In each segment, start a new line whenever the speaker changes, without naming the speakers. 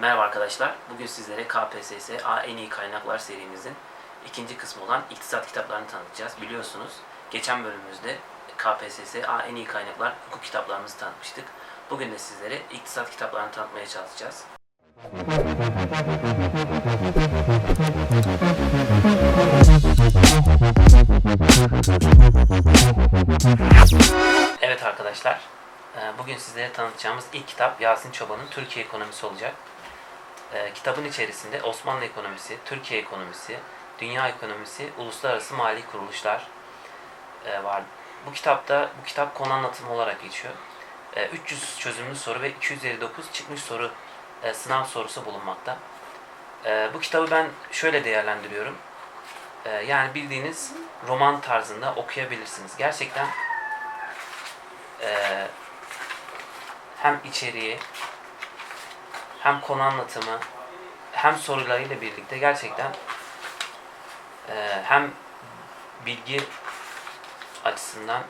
Merhaba arkadaşlar. Bugün sizlere KPSS A En İyi Kaynaklar serimizin ikinci kısmı olan iktisat kitaplarını tanıtacağız. Biliyorsunuz geçen bölümümüzde KPSS A En İyi Kaynaklar hukuk kitaplarımızı tanıtmıştık. Bugün de sizlere iktisat kitaplarını tanıtmaya çalışacağız. Bugün sizlere tanıtacağımız ilk kitap Yasin Çoban'ın Türkiye Ekonomisi olacak. E, Kitabın içerisinde Osmanlı ekonomisi, Türkiye ekonomisi, dünya ekonomisi, uluslararası mali kuruluşlar e, var. Bu kitapta, bu kitap konu anlatımı olarak geçiyor. E, 300 çözümlü soru ve 259 çıkmış soru e, sınav sorusu bulunmakta. E, Bu kitabı ben şöyle değerlendiriyorum. E, Yani bildiğiniz roman tarzında okuyabilirsiniz. Gerçekten e, hem içeriği hem konu anlatımı hem sorularıyla birlikte gerçekten e, hem bilgi açısından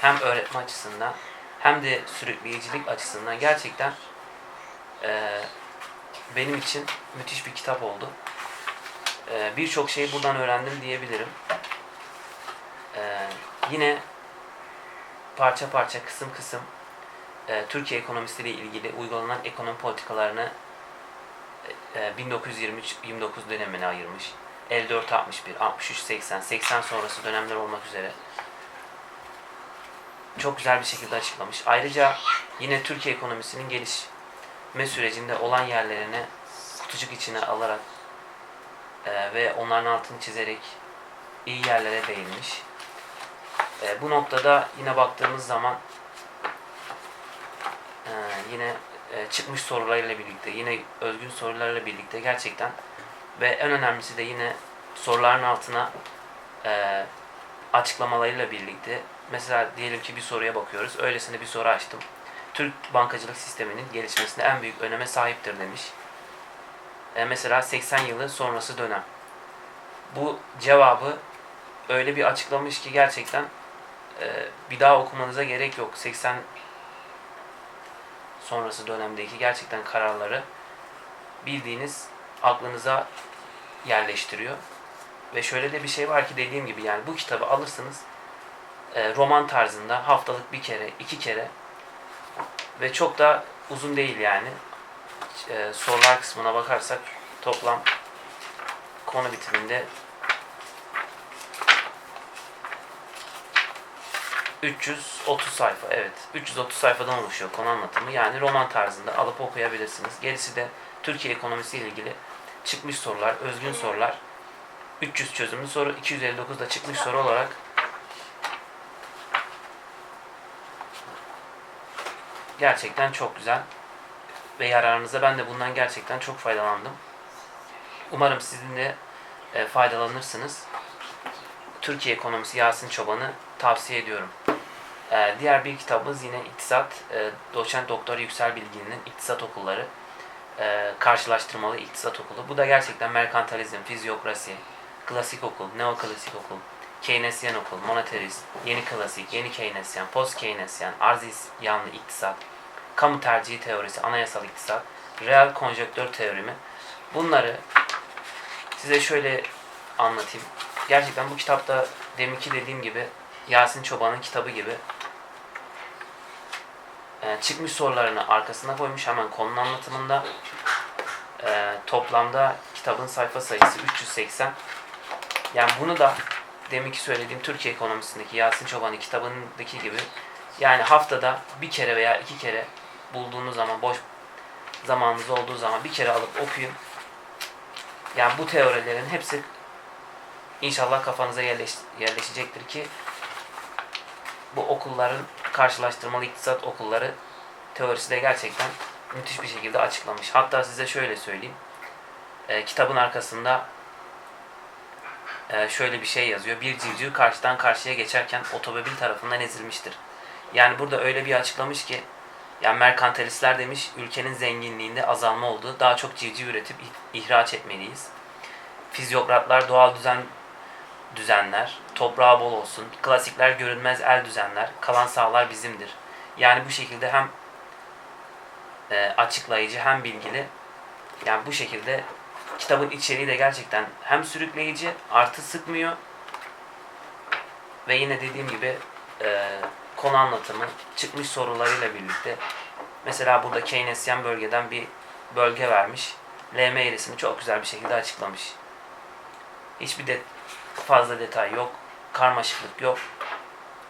hem öğretme açısından hem de sürükleyicilik açısından gerçekten e, benim için müthiş bir kitap oldu. E, Birçok şeyi buradan öğrendim diyebilirim. E, yine parça parça, kısım kısım e, Türkiye ekonomisiyle ilgili uygulanan ekonomi politikalarını e, 1923-29 dönemine ayırmış. 54-61, 63-80, 80 sonrası dönemler olmak üzere çok güzel bir şekilde açıklamış. Ayrıca yine Türkiye ekonomisinin gelişme sürecinde olan yerlerini kutucuk içine alarak e, ve onların altını çizerek iyi yerlere değinmiş. E, bu noktada yine baktığımız zaman e, yine e, çıkmış sorularıyla birlikte, yine özgün sorularla birlikte gerçekten ve en önemlisi de yine soruların altına e, açıklamalarıyla birlikte mesela diyelim ki bir soruya bakıyoruz. Öylesine bir soru açtım. Türk bankacılık sisteminin gelişmesinde en büyük öneme sahiptir demiş. E, mesela 80 yılı sonrası dönem. Bu cevabı öyle bir açıklamış ki gerçekten e, bir daha okumanıza gerek yok. 80 sonrası dönemdeki gerçekten kararları bildiğiniz aklınıza yerleştiriyor. Ve şöyle de bir şey var ki dediğim gibi yani bu kitabı alırsınız e, roman tarzında haftalık bir kere, iki kere ve çok da uzun değil yani. E, sorular kısmına bakarsak toplam konu bitiminde 330 sayfa evet 330 sayfadan oluşuyor konu anlatımı yani roman tarzında alıp okuyabilirsiniz. Gerisi de Türkiye ekonomisi ile ilgili çıkmış sorular, özgün sorular 300 çözümlü soru 259 da çıkmış soru olarak gerçekten çok güzel ve yararınıza ben de bundan gerçekten çok faydalandım. Umarım sizin de e, faydalanırsınız. Türkiye Ekonomisi Yasin Çoban'ı tavsiye ediyorum. Ee, diğer bir kitabımız yine İktisat, e, Doçent Doktor Yüksel Bilgin'in İktisat Okulları, e, karşılaştırmalı İktisat Okulu. Bu da gerçekten merkantilizm, fizyokrasi, klasik okul, neoklasik okul, Keynesyen okul, monetarist, yeni klasik, yeni Keynesyen, post Keynesyen, arz yanlı iktisat, kamu tercihi teorisi, anayasal iktisat, reel konjonktür teorimi. Bunları size şöyle anlatayım. Gerçekten bu kitapta deminki dediğim gibi Yasin Çoban'ın kitabı gibi e, çıkmış sorularını arkasına koymuş hemen konunun anlatımında. E, toplamda kitabın sayfa sayısı 380. Yani bunu da deminki söylediğim Türkiye ekonomisindeki Yasin Çoban'ın kitabındaki gibi yani haftada bir kere veya iki kere bulduğunuz zaman boş zamanınız olduğu zaman bir kere alıp okuyun. Yani bu teorilerin hepsi inşallah kafanıza yerleş, yerleşecektir ki bu okulların karşılaştırmalı iktisat okulları teorisi de gerçekten müthiş bir şekilde açıklamış. Hatta size şöyle söyleyeyim. E, kitabın arkasında e, şöyle bir şey yazıyor. Bir civciv karşıdan karşıya geçerken otomobil tarafından ezilmiştir. Yani burada öyle bir açıklamış ki yani merkantilistler demiş ülkenin zenginliğinde azalma oldu. Daha çok civciv üretip ihraç etmeliyiz. Fizyokratlar doğal düzen düzenler, toprağı bol olsun, klasikler görünmez el düzenler, kalan sağlar bizimdir. Yani bu şekilde hem e, açıklayıcı hem bilgili Yani bu şekilde kitabın içeriği de gerçekten hem sürükleyici artı sıkmıyor ve yine dediğim gibi e, konu anlatımı çıkmış sorularıyla birlikte mesela burada Keynesyen bölgeden bir bölge vermiş. LM eğrisini çok güzel bir şekilde açıklamış. Hiçbir de fazla detay yok. Karmaşıklık yok.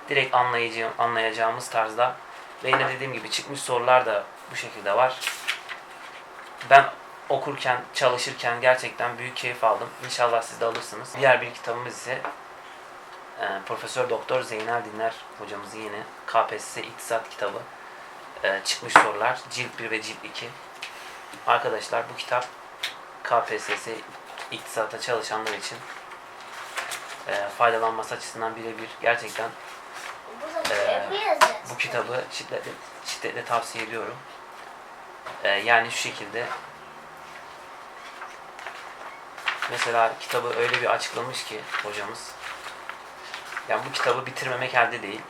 Direkt anlayıcı, anlayacağımız tarzda ve yine dediğim gibi çıkmış sorular da bu şekilde var. Ben okurken, çalışırken gerçekten büyük keyif aldım. İnşallah siz de alırsınız. Diğer bir kitabımız ise e, Profesör Doktor Zeynel Dinler hocamızın yine KPSS İktisat kitabı. E, çıkmış sorular cilt 1 ve cilt 2. Arkadaşlar bu kitap KPSS iktisata çalışanlar için e, faydalanması açısından birebir gerçekten
yazıyor.
bu kitabı şiddetle, şiddetle tavsiye ediyorum. Ee, yani şu şekilde mesela kitabı öyle bir açıklamış ki hocamız yani bu kitabı bitirmemek elde değil.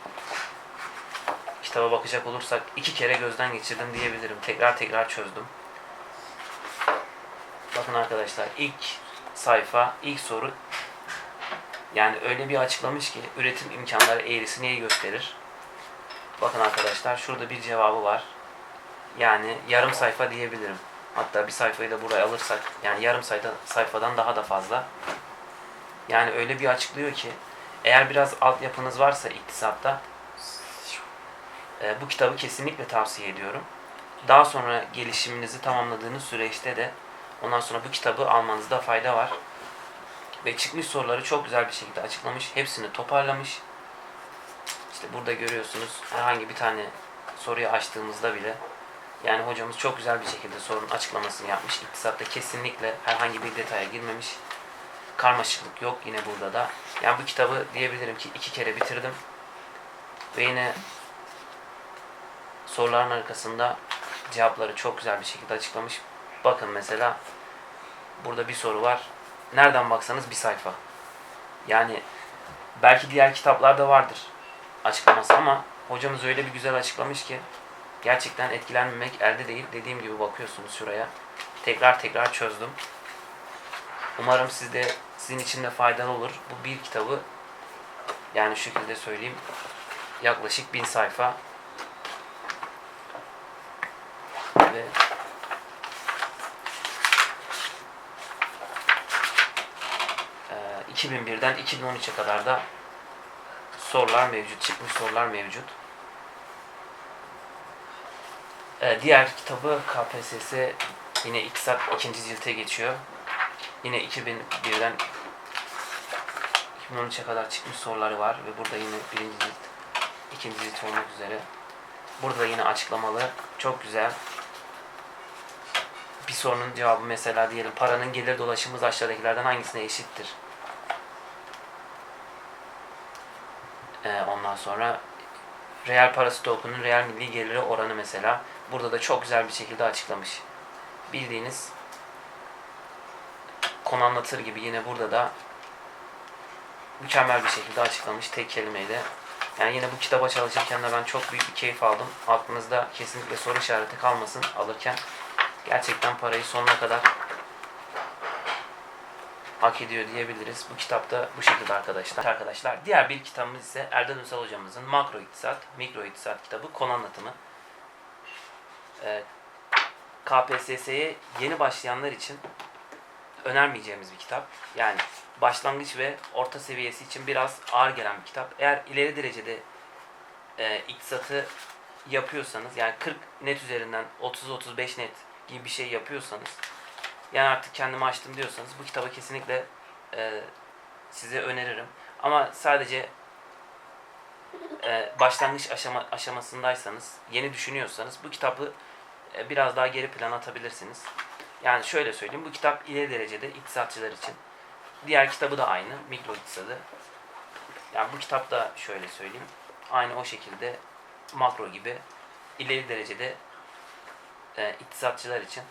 Kitaba bakacak olursak iki kere gözden geçirdim diyebilirim. Tekrar tekrar çözdüm. Bakın arkadaşlar ilk sayfa, ilk soru yani öyle bir açıklamış ki üretim imkanları eğrisi neyi gösterir? Bakın arkadaşlar şurada bir cevabı var. Yani yarım sayfa diyebilirim. Hatta bir sayfayı da buraya alırsak yani yarım sayfa, sayfadan daha da fazla. Yani öyle bir açıklıyor ki eğer biraz altyapınız varsa iktisatta e, bu kitabı kesinlikle tavsiye ediyorum. Daha sonra gelişiminizi tamamladığınız süreçte de ondan sonra bu kitabı almanızda fayda var. Ve çıkmış soruları çok güzel bir şekilde açıklamış. Hepsini toparlamış. İşte burada görüyorsunuz herhangi bir tane soruyu açtığımızda bile yani hocamız çok güzel bir şekilde sorunun açıklamasını yapmış. İktisatta kesinlikle herhangi bir detaya girmemiş. Karmaşıklık yok yine burada da. Yani bu kitabı diyebilirim ki iki kere bitirdim. Ve yine soruların arkasında cevapları çok güzel bir şekilde açıklamış. Bakın mesela burada bir soru var. Nereden baksanız bir sayfa. Yani belki diğer kitaplarda vardır açıklaması ama hocamız öyle bir güzel açıklamış ki gerçekten etkilenmemek elde değil. Dediğim gibi bakıyorsunuz şuraya. Tekrar tekrar çözdüm. Umarım sizde sizin için de faydalı olur. Bu bir kitabı yani şu şekilde söyleyeyim yaklaşık bin sayfa ve e, 2001'den 2013'e kadar da sorular mevcut, çıkmış sorular mevcut. Ee, diğer kitabı KPSS yine İktisat ikinci cilte geçiyor. Yine 2001'den 2013'e kadar çıkmış soruları var ve burada yine birinci cilt, ikinci cilt olmak üzere. Burada yine açıklamalı, çok güzel. Bir sorunun cevabı mesela diyelim paranın gelir dolaşımı aşağıdakilerden hangisine eşittir? Ee, ondan sonra reel para stokunun reel milli geliri oranı mesela burada da çok güzel bir şekilde açıklamış. Bildiğiniz konu anlatır gibi yine burada da mükemmel bir şekilde açıklamış tek kelimeyle. Yani yine bu kitaba çalışırken de ben çok büyük bir keyif aldım. Aklınızda kesinlikle soru işareti kalmasın alırken. Gerçekten parayı sonuna kadar hak ediyor diyebiliriz. Bu kitapta bu şekilde arkadaşlar. Arkadaşlar diğer bir kitabımız ise Erdem Ünsal hocamızın Makro İktisat, Mikro İktisat kitabı konu anlatımı. Ee, KPSS'ye yeni başlayanlar için önermeyeceğimiz bir kitap. Yani başlangıç ve orta seviyesi için biraz ağır gelen bir kitap. Eğer ileri derecede e, iktisatı yapıyorsanız yani 40 net üzerinden 30-35 net gibi bir şey yapıyorsanız yani artık kendimi açtım diyorsanız bu kitabı kesinlikle e, size öneririm. Ama sadece e, başlangıç aşama, aşamasındaysanız, yeni düşünüyorsanız bu kitabı e, biraz daha geri plana atabilirsiniz. Yani şöyle söyleyeyim, bu kitap ileri derecede iktisatçılar için. Diğer kitabı da aynı, mikro iktisadı. Yani bu kitap da şöyle söyleyeyim, aynı o şekilde makro gibi ileri derecede e, iktisatçılar için.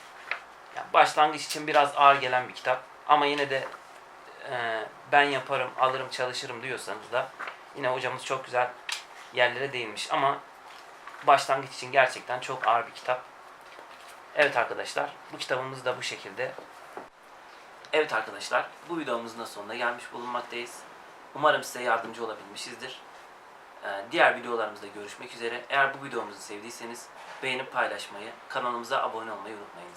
Yani başlangıç için biraz ağır gelen bir kitap. Ama yine de e, ben yaparım, alırım, çalışırım diyorsanız da yine hocamız çok güzel yerlere değinmiş. Ama başlangıç için gerçekten çok ağır bir kitap. Evet arkadaşlar bu kitabımız da bu şekilde. Evet arkadaşlar bu videomuzun da sonuna gelmiş bulunmaktayız. Umarım size yardımcı olabilmişizdir. Ee, Diğer videolarımızda görüşmek üzere. Eğer bu videomuzu sevdiyseniz beğenip paylaşmayı, kanalımıza abone olmayı unutmayınız.